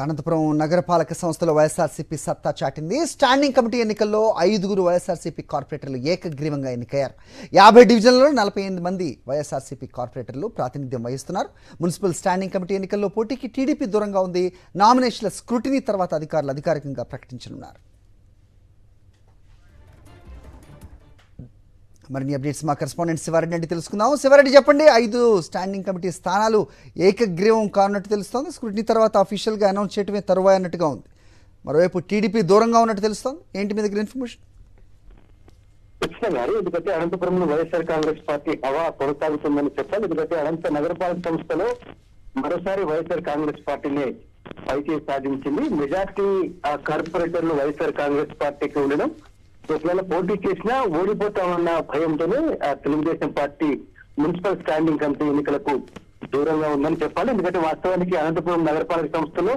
అనంతపురం నగరపాలక సంస్థలో వైఎస్ఆర్సీపీ సత్తా చాటింది. స్టాండింగ్ కమిటీ ఎన్నికల్లో ఐదుగురు వైఎస్ఆర్సీపీ కార్పొరేటర్లు ఏకగ్రీవంగా ఎన్నికయ్యారు. యాభై డివిజన్లలో నలభై ఎనిమిది మంది వైఎస్ఆర్సీపీ కార్పొరేటర్లు ప్రాతినిధ్యం వహిస్తున్నారు. మున్సిపల్ స్టాండింగ్ కమిటీ ఎన్నికల్లో పోటీకి టీడీపీ దూరంగా ఉంది. నామినేషన్ల స్క్రూటినీ తర్వాత అధికారులు అధికారికంగా ప్రకటించనున్నారు. మరిన్ని అప్డేట్స్ మా కరెస్పాండెంట్ శివారెడ్డి అంటే తెలుసుకుందాం. శివారెడ్డి చెప్పండి ఐదు స్టాండింగ్ కమిటీ స్థానాలు ఏకగ్రీవం కానున్నట్టు తెలుస్తోంది. స్క్రూటినీ తర్వాత అఫీషియల్గా అనౌన్స్ చేయడమే తరువాయి అన్నట్టుగా ఉంది. మరోవైపు టీడీపీ దూరంగా ఉన్నట్టు తెలుస్తోంది. ఏంటి మీ దగ్గర ఇన్ఫర్మేషన్? ఖచ్చితంగా ఎందుకంటే అనంతపురంలో వైఎస్ఆర్ కాంగ్రెస్ పార్టీ హవా కొనసాగుతుందని చెప్పాలి ఎందుకంటే అనంత నగరపాలక సంస్థలో మరోసారి వైఎస్ఆర్ కాంగ్రెస్ పార్టీనే పైకి సాధించింది. మెజార్టీ ఆ కార్పొరేటర్లు వైఎస్ఆర్ కాంగ్రెస్ పార్టీకి ఉండడం ఒకవేళ పోటీ చేసినా ఓడిపోతామన్న భయంతోనే ఆ Telugudesam party municipal standing committee ఎన్నికలకు దూరంగా ఉందని చెప్పాలి. ఎందుకంటే వాస్తవానికి అనంతపురం నగరపాలక సంస్థలో